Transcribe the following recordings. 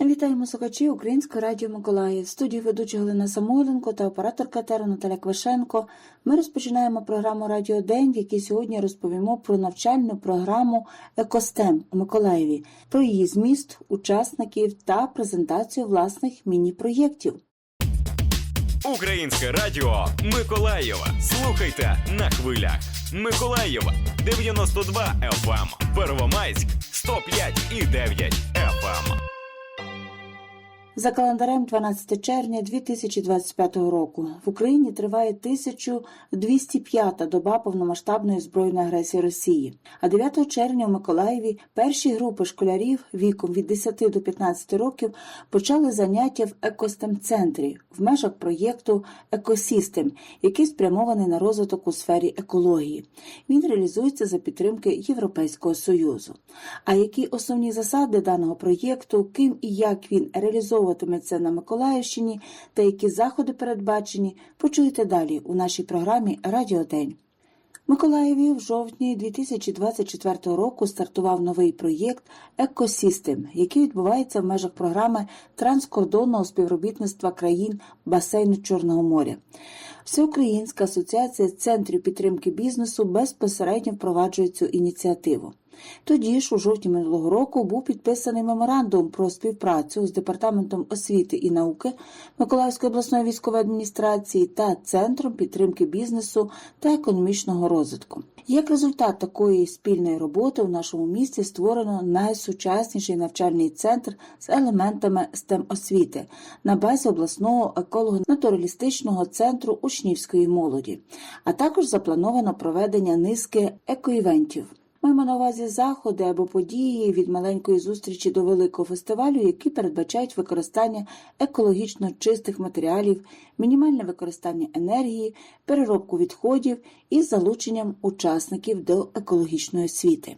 Вітаємо слухачі Українського радіо Миколаїв. Студії ведуча Галина Самойленко та операторка Тера Наталя Квашенко. Ми розпочинаємо програму Радіо День, в якій сьогодні розповімо про навчальну програму Екостем у Миколаєві, про її зміст, учасників та презентацію власних міні-проєктів. Українське радіо Миколаєва. Слухайте на хвилях. Миколаєва 92 FM, Первомайськ 105 і 9 FM. За календарем 12 червня 2025 року в Україні триває 1205-та доба повномасштабної збройної агресії Росії. А 9 червня у Миколаєві перші групи школярів віком від 10 до 15 років почали заняття в екостем-центрі в межах проєкту Екосістем, який спрямований на розвиток у сфері екології. Він реалізується за підтримки Європейського союзу. А які основні засади даного проєкту, ким і як він реалізовуватиметься на Миколаївщині та які заходи передбачені, почуєте далі у нашій програмі Радіодень. Миколаєві в жовтні 2024 року стартував новий проєкт Екосістем, який відбувається в межах програми транскордонного співробітництва країн басейну Чорного моря. Всеукраїнська асоціація центрів підтримки бізнесу безпосередньо впроваджує цю ініціативу. Тоді ж, у жовтні минулого року, був підписаний меморандум про співпрацю з департаментом освіти і науки Миколаївської обласної військової адміністрації та Центром підтримки бізнесу та економічного розвитку. Як результат такої спільної роботи у нашому місті створено найсучасніший навчальний центр з елементами STEM освіти на базі обласного еколого-натуралістичного центру учнівської молоді, а також заплановано проведення низки екоівентів. Маємо на увазі заходи або події від маленької зустрічі до великого фестивалю, які передбачають використання екологічно чистих матеріалів, мінімальне використання енергії, переробку відходів із залученням учасників до екологічної освіти.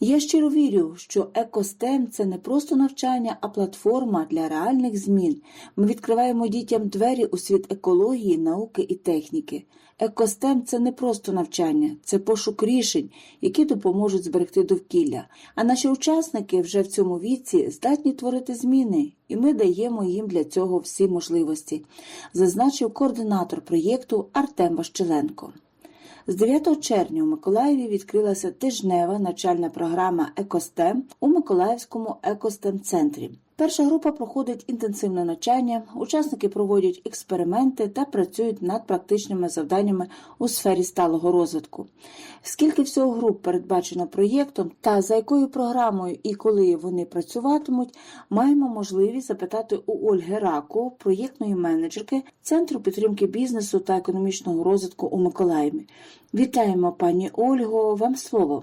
Я щиро вірю, що екостем це не просто навчання, а платформа для реальних змін. Ми відкриваємо дітям двері у світ екології, науки і техніки. Екостем це не просто навчання, це пошук рішень, які допоможуть зберегти довкілля. А наші учасники вже в цьому віці здатні творити зміни, і ми даємо їм для цього всі можливості, зазначив координатор проєкту Артем Ващеленко. З 9 червня у Миколаєві відкрилася тижнева навчальна програма Екостем у Миколаївському екостем-центрі. Перша група проходить інтенсивне навчання, учасники проводять експерименти та працюють над практичними завданнями у сфері сталого розвитку. Скільки всього груп передбачено проєктом та за якою програмою і коли вони працюватимуть, маємо можливість запитати у Ольги Раку, проєктної менеджерки Центру підтримки бізнесу та економічного розвитку у Миколаєві. Вітаємо, пані Ольго. Вам слово.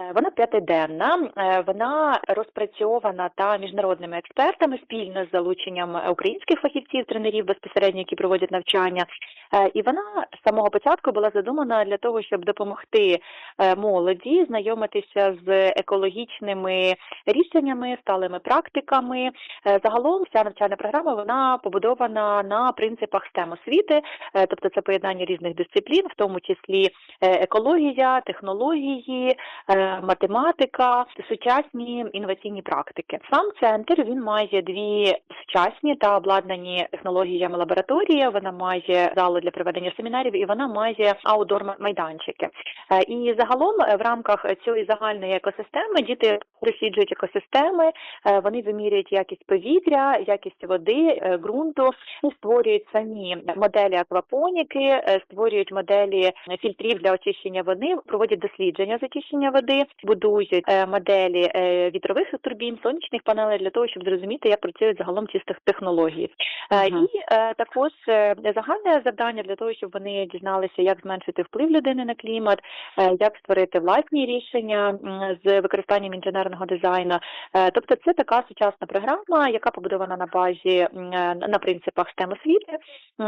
Е, Вона п'ятиденна, е, вона розпрацьована та міжнародними експертами спільно з залученням українських фахівців, тренерів безпосередньо, які проводять навчання. Е, І вона з самого початку була задумана для того, щоб допомогти молоді знайомитися з екологічними рішеннями, сталими практиками. Загалом вся навчальна програма вона побудована на принципах STEM освіти, тобто це поєднання різних дисциплін, в тому числі екологія, технології, математика, сучасні інноваційні практики. Сам центр він має дві сучасні та обладнані технологіями лабораторії. Вона має залу для проведення семінарів і вона має аудор майданчики. Е, І загалом е, в рамках цієї загальної екосистеми діти досліджують екосистеми, е, вони вимірюють якість повітря, якість води, ґрунту, створюють самі моделі аквапоніки, створюють моделі фільтрів для очищення води, проводять дослідження з очищення води, будують е, моделі е, вітрових турбін, сонячних панелей для того, щоб зрозуміти, як працюють загалом ці тех- технології. Ага. І е, також е, загальне завдання для того, щоб вони дізналися, як зменшити вплив людини на клімат, як створити власні рішення з використанням інженерного дизайну. Тобто, це така сучасна програма, яка побудована на базі на принципах STEM освіти,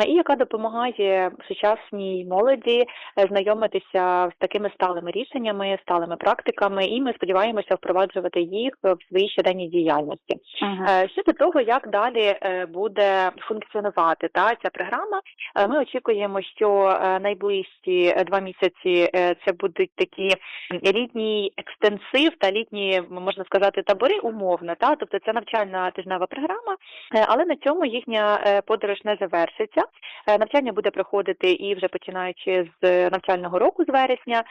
і яка допомагає сучасній молоді знайомитися з такими сталими рішеннями, сталими практиками. Практиками, і ми сподіваємося впроваджувати їх в своїй щоденній діяльності. Е, Щодо того, як далі е, буде функціонувати та ця програма, е, ми очікуємо, що найближчі два місяці це будуть такі літній екстенсив та літні, можна сказати, табори умовно. Та тобто це навчальна тижнева програма, але на цьому їхня подорож не завершиться. Навчання буде проходити і вже починаючи з навчального року, з вересня.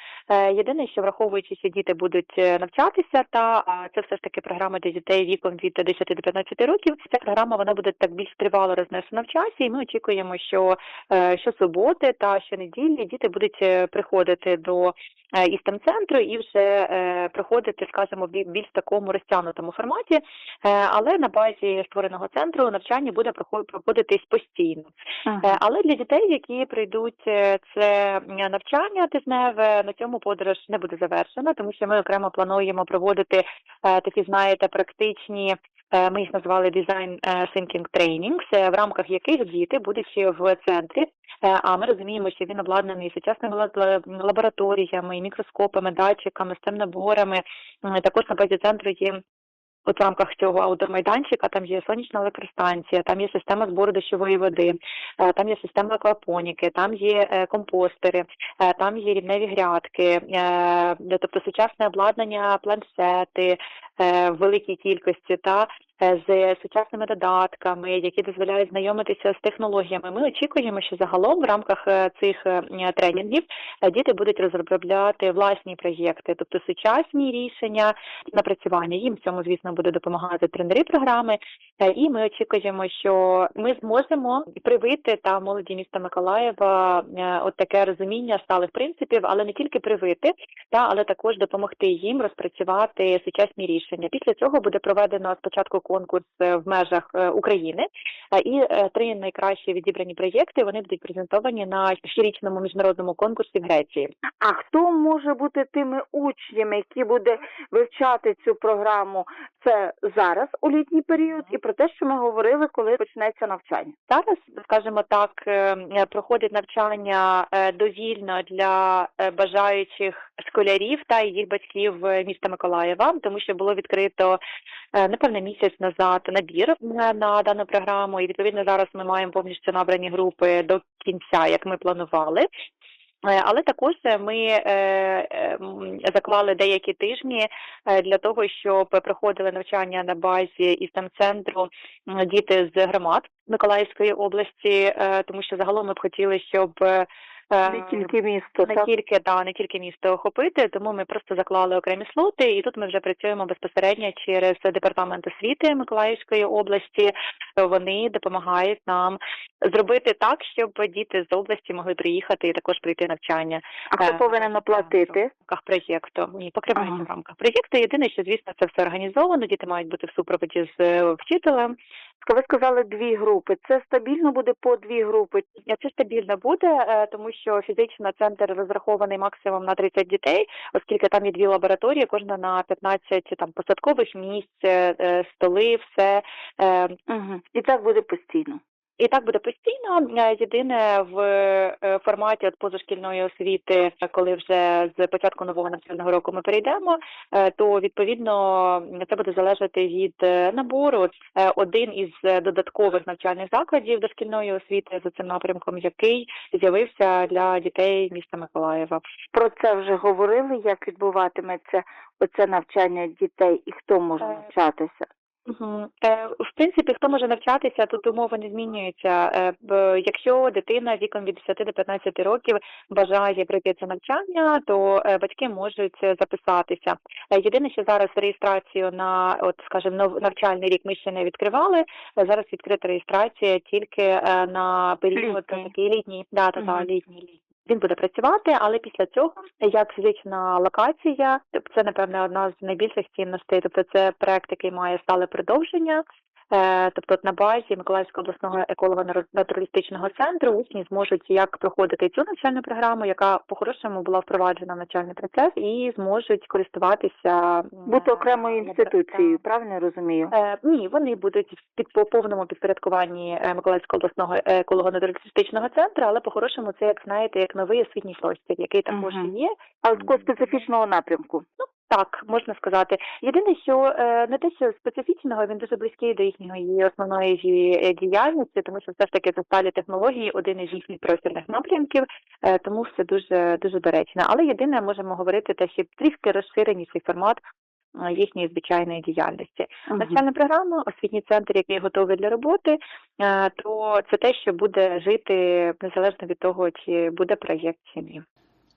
Єдине, що враховуючи, що діти будуть е, навчатися, та це все ж таки програма для дітей віком від 10 до 15 років. Ця програма вона буде так більш тривало рознесена в часі, і ми очікуємо, що е, щосуботи та щонеділі діти будуть е, приходити до істем центру і вже проходити, скажімо, в більш такому розтягнутому форматі. Але на базі створеного центру навчання буде прохо- проходитись постійно. Е, Але для дітей, які прийдуть це навчання тижневе, на цьому подорож не буде завершена, тому що ми окремо плануємо проводити е, такі, знаєте, практичні. е, Ми їх назвали Design е, Thinking Trainings, в рамках яких діти, будучи в центрі, а ми розуміємо, що він обладнаний сучасними лабораторіями, мікроскопами, датчиками, stem наборами. Також на базі центру є От в рамках цього аудиомайданчика там є сонячна електростанція, там є система збору дощової води, е, там є система аквапоніки, там є е, компостери, е, там є рівневі грядки, е, тобто сучасне обладнання, планшети в великій кількості та з сучасними додатками, які дозволяють знайомитися з технологіями. Ми очікуємо, що загалом в рамках цих тренінгів діти будуть розробляти власні проєкти, тобто сучасні рішення, напрацювання. Їм в цьому, звісно, буде допомагати тренери програми. І ми очікуємо, що ми зможемо привити та молоді міста Миколаєва е, от таке розуміння сталих принципів, але не тільки привити, та але також допомогти їм розпрацювати сучасні рішення. Після цього буде проведено спочатку конкурс е, в межах е, України, і три найкращі відібрані проєкти вони будуть презентовані на щорічному міжнародному конкурсі в Греції. А хто може бути тими учнями, які буде вивчати цю програму? Це зараз у літній період, і про те, що ми говорили, коли почнеться навчання. Зараз, скажімо так, е, проходить навчання е, довільно для е, бажаючих школярів та їх батьків міста Миколаєва, тому що було відкрито напевне місяць назад набір на дану програму, і відповідно зараз ми маємо повністю набрані групи до кінця, як ми планували. Е, Але також ми е, е, заклали деякі тижні для того, щоб проходили навчання на базі істем центру діти з громад Миколаївської області, тому що загалом ми б хотіли, щоб Не тільки місто, не так? тільки да, не тільки місто охопити, тому ми просто заклали окремі слоти, і тут ми вже працюємо безпосередньо через департамент освіти Миколаївської області. Вони допомагають нам зробити так, щоб діти з області могли приїхати і також прийти навчання. А хто Е, повинен оплатити? В рамках проєкту. Ні, покривається Ага. в рамках проєкту. Єдине, що звісно це все організовано. Діти мають бути в супроводі з е, вчителем. Ви сказали дві групи. Це стабільно буде по дві групи. Це стабільно буде, е, тому що фізично центр розрахований максимум на 30 дітей, оскільки там є дві лабораторії, кожна на 15 там посадкових місць, е, е, столи, все. Угу. І так буде постійно. І так буде постійно. Е, Єдине в е, форматі от позашкільної освіти, коли вже з початку нового навчального року ми перейдемо, е, то відповідно це буде залежати від набору. Один із додаткових навчальних закладів дошкільної освіти за цим напрямком, який з'явився для дітей міста Миколаєва. Про це вже говорили, як відбуватиметься оце навчання дітей і хто може навчатися. Угу. Е, в принципі, хто може навчатися, тут умови не змінюються. Е, якщо дитина віком від 10 до 15 років бажає пройти це навчання, то е, батьки можуть е, записатися. Єдине, що зараз реєстрацію на, от скажімо, навчальний рік ми ще не відкривали. Зараз відкрита реєстрація тільки на період Літній. такий літній, да, та, та, Мгм. літній літній. Він буде працювати, але після цього як фізична локація, тобто це напевне одна з найбільших цінностей. Тобто це проект, який має стале продовження. Е, Тобто на базі Миколаївського обласного еколого-натуралістичного центру учні зможуть як проходити цю навчальну програму, яка по-хорошому була впроваджена в навчальний процес, і зможуть користуватися Бути окремою інституцією, правильно я розумію? Е, ні, вони будуть під по повному підпорядкуванні е, Миколаївського обласного еколого-натуралістичного центру, але по-хорошому це як знаєте, як новий освітній простір, який також і є. Але такого специфічного напрямку. Так, можна сказати. Єдине, що е, не те, що специфічного, він дуже близький до їхньої основної е, діяльності, тому що все ж таки це сталі технології, один із їхніх профільних напрямків, е, тому все дуже дуже доречно. Але єдине, можемо говорити те, що трішки розширеніший формат їхньої звичайної діяльності. Мгм. Навчальна програма, освітній центр, який готовий для роботи, то це те, що буде жити незалежно від того, чи буде проєкт чи ні.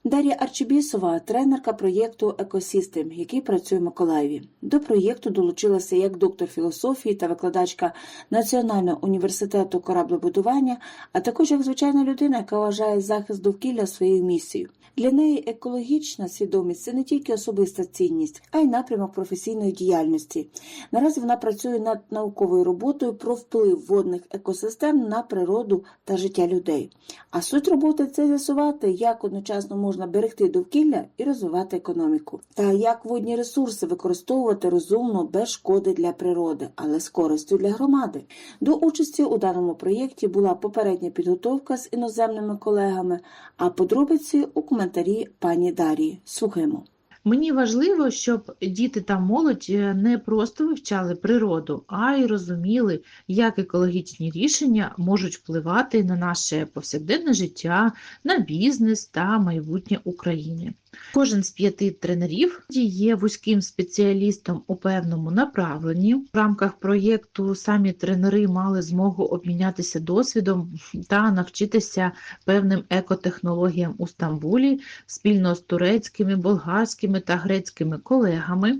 Дар'я Арчибісова, тренерка проєкту Екосістем, який працює в Миколаєві. До проєкту долучилася як доктор філософії та викладачка Національного університету кораблебудування, а також як звичайна людина, яка вважає захист довкілля своєю місією. Для неї екологічна свідомість це не тільки особиста цінність, а й напрямок професійної діяльності. Наразі вона працює над науковою роботою про вплив водних екосистем на природу та життя людей. А суть роботи це з'ясувати, як одночасно можна берегти довкілля і розвивати економіку, та як водні ресурси використовувати розумно без шкоди для природи, але з користю для громади. До участі у даному проєкті була попередня підготовка з іноземними колегами, а подробиці у коментарі пані Дарії. Слухаємо. Мені важливо, щоб діти та молодь е, не просто вивчали природу, а й розуміли, як екологічні рішення можуть впливати на наше повсякденне життя, на бізнес та майбутнє України. Кожен з п'яти тренерів є вузьким спеціалістом у певному направленні. В рамках проєкту самі тренери мали змогу обмінятися досвідом та навчитися певним екотехнологіям у Стамбулі спільно з турецькими, болгарськими та грецькими колегами.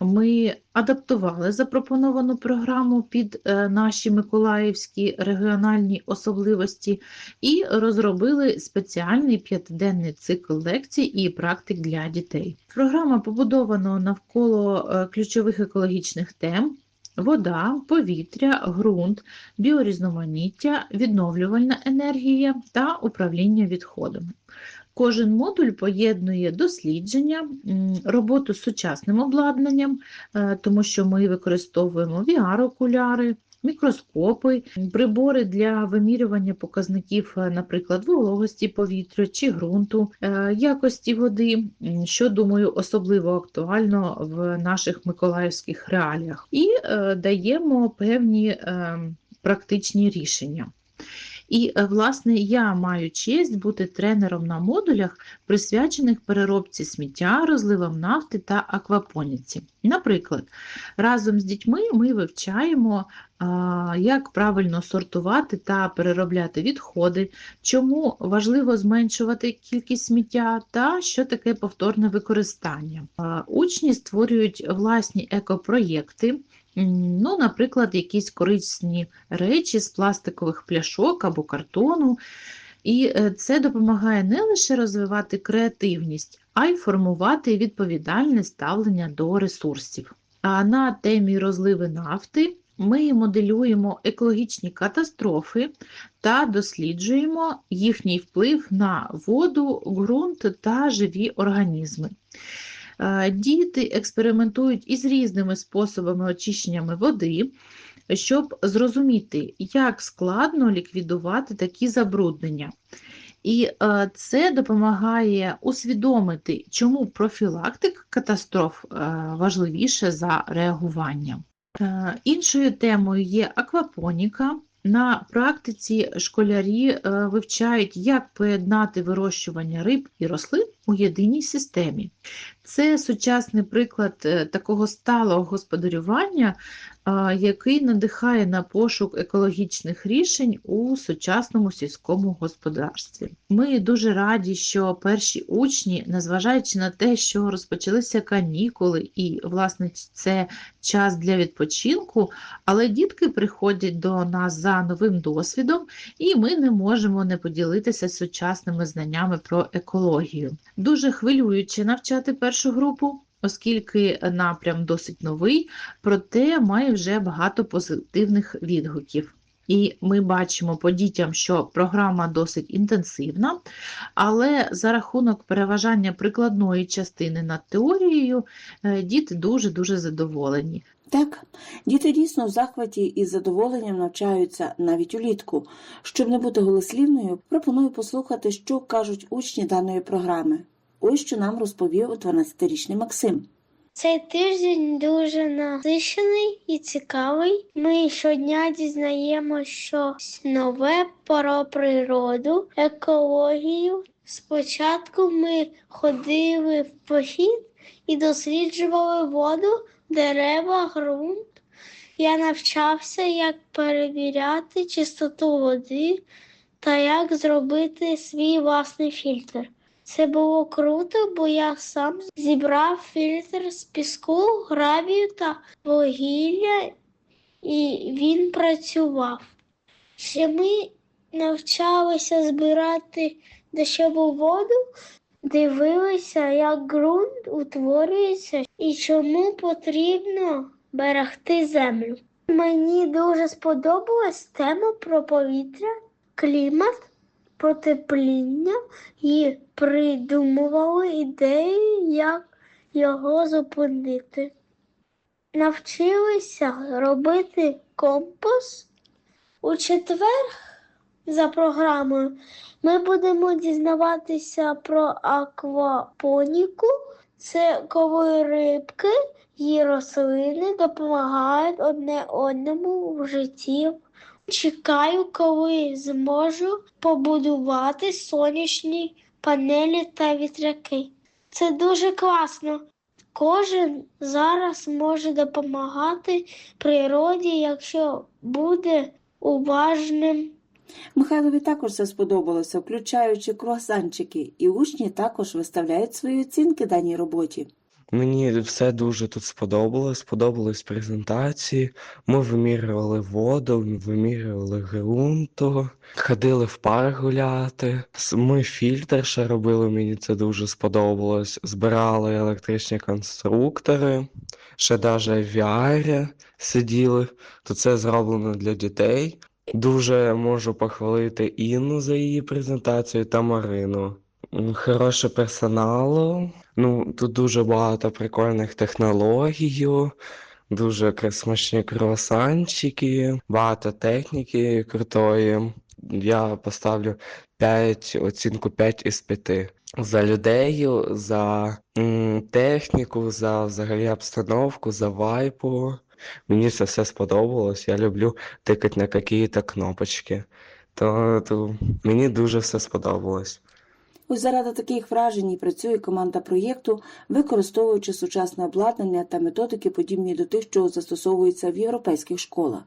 Ми адаптували запропоновану програму під е, наші миколаївські регіональні особливості і розробили спеціальний п'ятиденний цикл лекцій і практик для дітей. Програма побудована навколо е, ключових екологічних тем. Вода, повітря, ґрунт, біорізноманіття, відновлювальна енергія та управління відходами. Кожен модуль поєднує дослідження, роботу з сучасним обладнанням, е, тому що ми використовуємо VR-окуляри, мікроскопи, прибори для вимірювання показників, е, наприклад, вологості повітря чи ґрунту, е, якості води, що, думаю, особливо актуально в наших миколаївських реаліях, і даємо певні е, практичні рішення. І, е, власне, я маю честь бути тренером на модулях, присвячених переробці сміття, розливам нафти та аквапоніці. Наприклад, разом з дітьми ми вивчаємо, як правильно сортувати та переробляти відходи, чому важливо зменшувати кількість сміття та що таке повторне використання. Учні створюють власні екопроєкти. Ну, наприклад, якісь корисні речі з пластикових пляшок або картону. І е, це допомагає не лише розвивати креативність, а й формувати відповідальне ставлення до ресурсів. А на темі розливи нафти ми моделюємо екологічні катастрофи та досліджуємо їхній вплив на воду, ґрунт та живі організми. Діти експериментують із різними способами очищеннями води, щоб зрозуміти, як складно ліквідувати такі забруднення. І це допомагає усвідомити, чому профілактика катастроф важливіше за реагування. Іншою темою є аквапоніка. На практиці школярі вивчають, як поєднати вирощування риб і рослин у єдиній системі. Це сучасний приклад е, такого сталого господарювання, який надихає на пошук екологічних рішень у сучасному сільському господарстві. Ми дуже раді, що перші учні, незважаючи на те, що розпочалися канікули, і, власне, це час для відпочинку, але дітки приходять до нас за новим досвідом, і ми не можемо не поділитися сучасними знаннями про екологію. Дуже хвилююче навчати першу групу. оскільки напрям досить новий, проте має вже багато позитивних відгуків. І ми бачимо по дітям, що програма досить інтенсивна, але за рахунок переважання прикладної частини над теорією е, діти дуже-дуже задоволені. Так, діти дійсно в захваті і з задоволенням навчаються навіть улітку. Щоб не бути голослівною, пропоную послухати, що кажуть учні даної програми. Ось що нам розповів 12-річний Максим. Цей тиждень дуже насичений і цікавий. Ми щодня дізнаємося щось нове про природу, екологію. Спочатку ми ходили в похід і досліджували воду, дерева, ґрунт. Я навчався, як перевіряти чистоту води та як зробити свій власний фільтр. Це було круто, бо я сам зібрав фільтр з піску, гравію та вугілля, і він працював. Ще ми навчалися збирати дощову воду, дивилися, як ґрунт утворюється і чому потрібно берегти землю. Мені дуже сподобалась тема про повітря, клімат, потепління і придумували ідеї, як його зупинити. Навчилися робити компост. У четвер за програмою ми будемо дізнаватися про аквапоніку. Це коли рибки і рослини допомагають одне одному в житті. Чекаю, коли зможу побудувати сонячні панелі та вітряки. Це дуже класно. Кожен зараз може допомагати природі, якщо буде уважним. Михайлові також це сподобалося, включаючи круасанчики, і учні також виставляють свої оцінки даній роботі. Мені все дуже тут сподобалось, сподобались презентації. Ми вимірювали воду, вимірювали ґрунту, ходили в парк гуляти. Ми фільтр ще робили, мені це дуже сподобалось. Збирали електричні конструктори, ще навіть VR сиділи. То це зроблено для дітей. Дуже можу похвалити Інну за її презентацію та Марину. Хороше персоналу. Ну, тут дуже багато прикольних технологій, дуже смачні круасанчики, багато техніки крутої. Я поставлю 5, оцінку 5 із 5. За людей, за м, техніку, за взагалі обстановку, за вайбу. Мені це все сподобалось. Я люблю тикати на якісь кнопочки. То, то мені дуже все сподобалось. Ось заради таких вражень і працює команда проєкту, використовуючи сучасне обладнання та методики, подібні до тих, що застосовуються в європейських школах.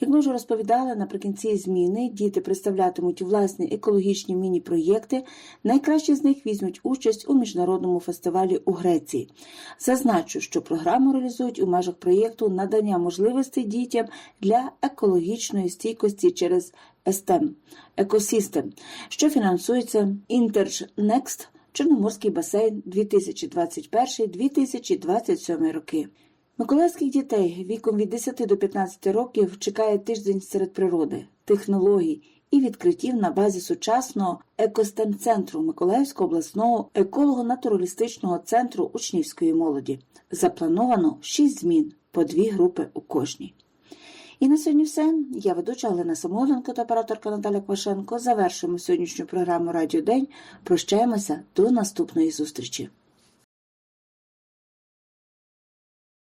Як ми вже розповідали, наприкінці зміни діти представлятимуть власні екологічні міні-проєкти. Найкращі з них візьмуть участь у міжнародному фестивалі у Греції. Зазначу, що програму реалізують у межах проєкту надання можливостей дітям для екологічної стійкості через STEM – екосистем, що фінансується InterNext Чорноморський басейн 2021-2027 роки. Миколаївських дітей віком від 10 до 15 років чекає тиждень серед природи, технологій і відкриттів на базі сучасного екостем-центру Миколаївського обласного еколого-натуралістичного центру учнівської молоді. Заплановано 6 змін по дві групи у кожній. І на сьогодні все. Я ведуча Галина Самоленко та операторка Наталя Квашенко. Завершуємо сьогоднішню програму Радіо День. Прощаємося до наступної зустрічі.